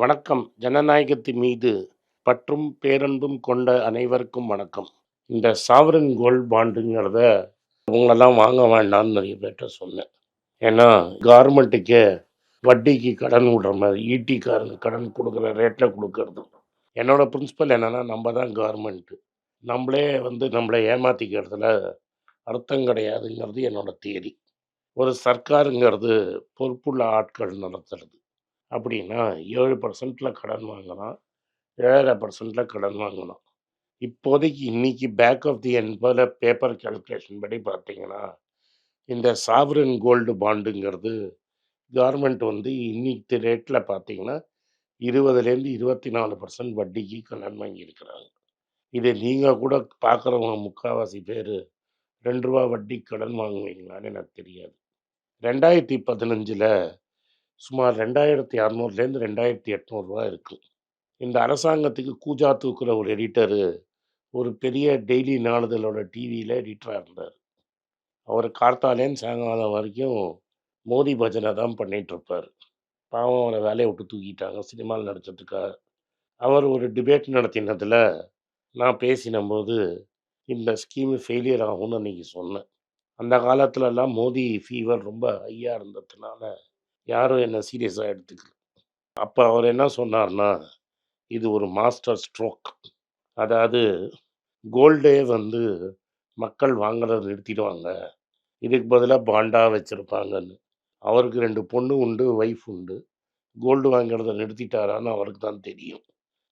வணக்கம். ஜனநாயகத்தின் மீது பற்றும் பேரன்பும் கொண்ட அனைவருக்கும் வணக்கம். இந்த சாவரன் கோல்ட் பாண்டுங்கிறத உங்களெல்லாம் வாங்க வேண்டாம்னு நிறைய பேர்கிட்ட சொன்னேன். ஏன்னா கவர்மெண்ட்டுக்கு வட்டிக்கு கடன் விடுற மாதிரி ஈட்டிக்காரன் கடன் கொடுக்குற ரேட்டில் கொடுக்கறது. என்னோட பிரின்சிபல் என்னென்னா நம்ம தான் கவர்மெண்ட்டு நம்மளே வந்து நம்மளை ஏமாற்றிக்கிறதுல அர்த்தம் கிடையாதுங்கிறது என்னோட தேதி ஒரு சர்க்காருங்கிறது பொறுப்புள்ள ஆட்கள் நடத்துறது. அப்படின்னா ஏழு பர்சன்ட்டில் கடன் வாங்கலாம் ஏழரை பர்சன்டில் கடன் வாங்கலாம் இப்போதைக்கு இன்னைக்கு பேக் ஆஃப் தி என்பதில் பேப்பர் கேல்குலேஷன் படி பார்த்தீங்கன்னா இந்த சாவரன் கோல்டு பாண்டுங்கிறது கவர்மெண்ட் வந்து இன்னைக்கு ரேட்டில் பார்த்தீங்கன்னா இருபதுலேருந்து இருபத்தி நாலு பர்சன்ட் வட்டிக்கு கடன் வாங்கியிருக்கிறாங்க. இதை நீங்கள் கூட பார்க்குறவங்க முக்கால்வாசி பேர் ரெண்டு ரூபா வட்டி கடன் வாங்குவீங்களான்னு எனக்கு தெரியாது. ரெண்டாயிரத்தி பதினஞ்சில் சுமார் ரெண்டாயிரத்தி அறநூறுலேருந்து ரெண்டாயிரத்தி எட்நூறுரூவா இருக்குது இந்த அரசாங்கத்துக்கு கூஜா தூக்குற ஒரு எடிட்டரு ஒரு பெரிய டெய்லி நாளிதழோட டிவியில் எடிட்டராக இருந்தார். அவர் கார்த்தாலேன்னு சாயங்காலம் வரைக்கும் மோடி பஜனை தான் பண்ணிகிட்ருப்பார் பாவம் அவரை வேலையை விட்டு தூக்கிட்டாங்க சினிமாவில் நடிச்சதுக்காக. அவர் ஒரு டிபேட் நடத்தினதில் நான் பேசினபோது இந்த ஸ்கீமு ஃபெயிலியர் ஆகும்னு அன்றைக்கி சொன்னேன். அந்த காலத்துலலாம் மோதி ஃபீவர் ரொம்ப ஹையாக இருந்ததுனால யாரும் என்னை சீரியஸாக எடுத்துக்கல அப்போ அவர் என்ன சொன்னார்னா இது ஒரு மாஸ்டர் ஸ்ட்ரோக். அதாவது கோல்டே வந்து மக்கள் வாங்குறத நிறுத்திடுவாங்க. இதுக்கு பதிலாக பாண்டா வச்சுருப்பாங்கன்னு. அவருக்கு ரெண்டு பொண்ணு உண்டு ஒய்ஃப் உண்டு. கோல்டு வாங்கிறத நிறுத்திட்டாரான்னு அவருக்கு தான் தெரியும்.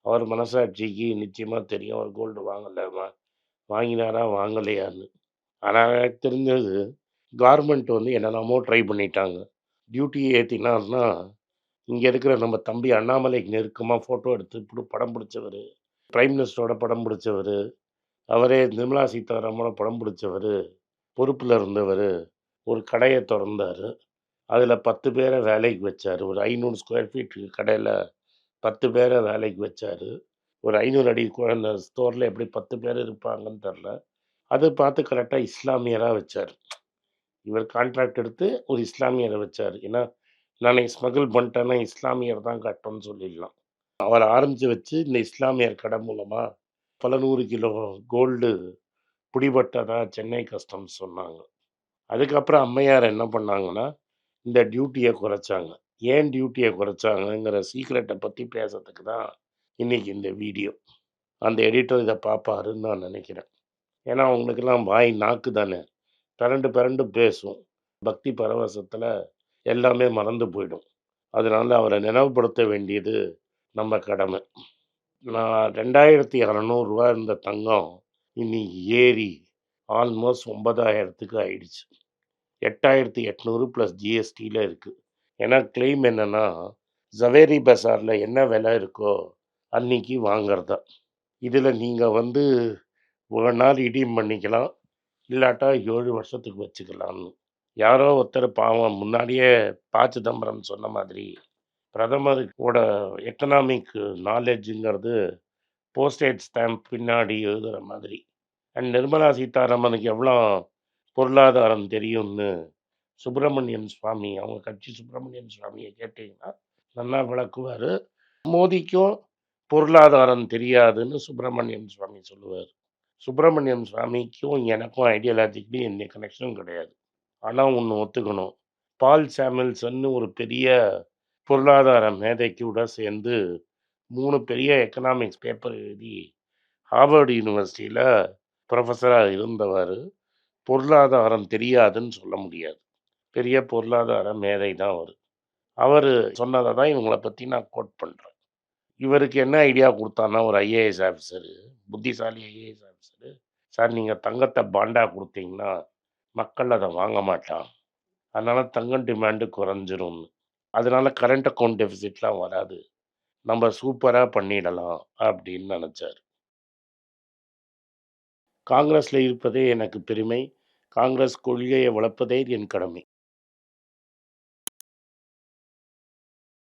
அவர் மனசாட்சிக்கு நிச்சயமாக தெரியும் அவர் கோல்டு வாங்கலை வா வாங்கினாரா வாங்கலையான்னு. ஆனால் எனக்கு தெரிஞ்சது கார்மெண்ட் வந்து என்னென்னமோ ட்ரை பண்ணிட்டாங்க. டியூட்டியை ஏற்றினார்னா இங்கே இருக்கிற நம்ம தம்பி அண்ணாமலைக்கு நெருக்கமாக ஃபோட்டோ எடுத்து இப்படி படம் பிடிச்சவர். பிரைம் மினிஸ்டரோட படம் பிடிச்சவர். அவரே நிர்மலா சீதாராமனோட படம் பிடிச்சவர். பொறுப்பில் இருந்தவர். ஒரு கடையை திறந்தார். அதில் பத்து பேரை வேலைக்கு வச்சார். ஒரு ஐநூறு ஸ்கொயர் ஃபீட் கடையில் பத்து பேரை வேலைக்கு வச்சார். ஒரு ஐநூறு அடி குழந்த ஸ்டோரில் எப்படி பத்து பேர் இருப்பாங்கன்னு தெரில அது பார்த்து கரெக்டாக இஸ்லாமியராக வச்சார். இவர் கான்ட்ராக்ட் எடுத்து ஒரு இஸ்லாமியரை வச்சார். ஏன்னா நான் ஸ்மகிள் பண்ணிட்டேன்னா இஸ்லாமியர் தான் கட்டணும்னு சொல்லிடலாம். அவர் ஆரம்பித்து வச்சு இந்த இஸ்லாமியர் கடை மூலமாக பல நூறு கிலோ கோல்டு பிடிபட்டதாக சென்னை கஸ்டம்ஸ் சொன்னாங்க. அதுக்கப்புறம் அம்மையார் என்ன பண்ணாங்கன்னா இந்த டியூட்டியை குறைச்சாங்க. ஏன் டியூட்டியை குறைச்சாங்கங்கிற சீக்ரெட்டை பற்றி பேசுறதுக்கு தான் இன்றைக்கி இந்த வீடியோ அந்த எடிட்டர் இதை பார்ப்பாருன்னு நான் நினைக்கிறேன். ஏன்னா அவங்களுக்கெல்லாம் வாய் நாக்கு தானே பிறண்டு பிறண்டு பேசும். பக்தி பரவசத்தில் எல்லாமே மறந்து போயிடும். அதனால் அவரை நினைவுபடுத்த வேண்டியது நம்ம கடமை. நான் ரெண்டாயிரத்தி அறநூறுரூவா இருந்த தங்கம் இன்னைக்கு ஏறி ஆல்மோஸ்ட் ஒன்பதாயிரத்துக்கு ஆயிடுச்சு. எட்டாயிரத்தி எட்நூறு ப்ளஸ் ஜிஎஸ்டியில் இருக்குது ஏன்னா கிளைம் என்னென்னா ஜவேரி பசாரில் என்ன விலை இருக்கோ அன்னைக்கு வாங்குறதா. இதில் நீங்கள் வந்து ஒரு நாள் இடியும் பண்ணிக்கலாம். இல்லாட்டா ஏழு வருஷத்துக்கு வச்சுக்கலாம்னு. யாரோ ஒருத்தர் பாவம் முன்னாடியே பா சிதம்பரம் சொன்ன மாதிரி பிரதமரோட எக்கனாமிக் நாலேஜுங்கிறது போஸ்டேட் ஸ்டாம்ப் பின்னாடி எழுதுகிற மாதிரி. அண்ட் நிர்மலா சீதாராமனுக்கு எவ்வளோ பொருளாதாரம் தெரியும்னு சுப்பிரமணியன் சுவாமி அவங்க கட்சி சுப்பிரமணியன் சுவாமியை கேட்டிங்கன்னா நல்லா விளக்குவார். மோதிக்கும் பொருளாதாரம் தெரியாதுன்னு சுப்பிரமணியன் சுவாமி சொல்லுவார். சுப்பிரமணியம் சுவாமிக்கும் எனக்கும் ஐடியாலஜிக்கலி எந்த கனெக்ஷனும் கிடையாது. ஆனால் ஒன்று ஒத்துக்கணும். பால் சாமில்சன்னு ஒரு பெரிய பொருளாதார மேதைக்கு கூட சேர்ந்து மூணு பெரிய எக்கனாமிக்ஸ் பேப்பர் எழுதி ஹார்வர்டு யூனிவர்சிட்டியில் ப்ரொஃபஸராக இருந்தவர். பொருளாதாரம் தெரியாதுன்னு சொல்ல முடியாது. பெரிய பொருளாதார மேதை தான் அவர். அவர் சொன்னதை தான் இவங்களை பற்றி நான் கோட் பண்ணுறேன் இவருக்கு என்ன ஐடியா கொடுத்தான்னா ஒரு ஐஏஎஸ் ஆஃபீஸரு புத்திசாலி ஐஏஎஸ் ஆஃபீஸரு சார் நீங்கள் தங்கத்தை பாண்டா கொடுத்தீங்கன்னா மக்கள் அதை வாங்க மாட்டான் அதனால் தங்கம் டிமாண்டு குறைஞ்சிரும்னு. அதனால கரண்ட் அக்கௌண்ட் டெபிசிட்லாம் வராது. நம்ம சூப்பராக பண்ணிடலாம் அப்படின்னு நினச்சார். காங்கிரஸில் இருப்பதே எனக்கு பெருமை. காங்கிரஸ் கொள்கையை வளர்ப்பதே என் கடமை.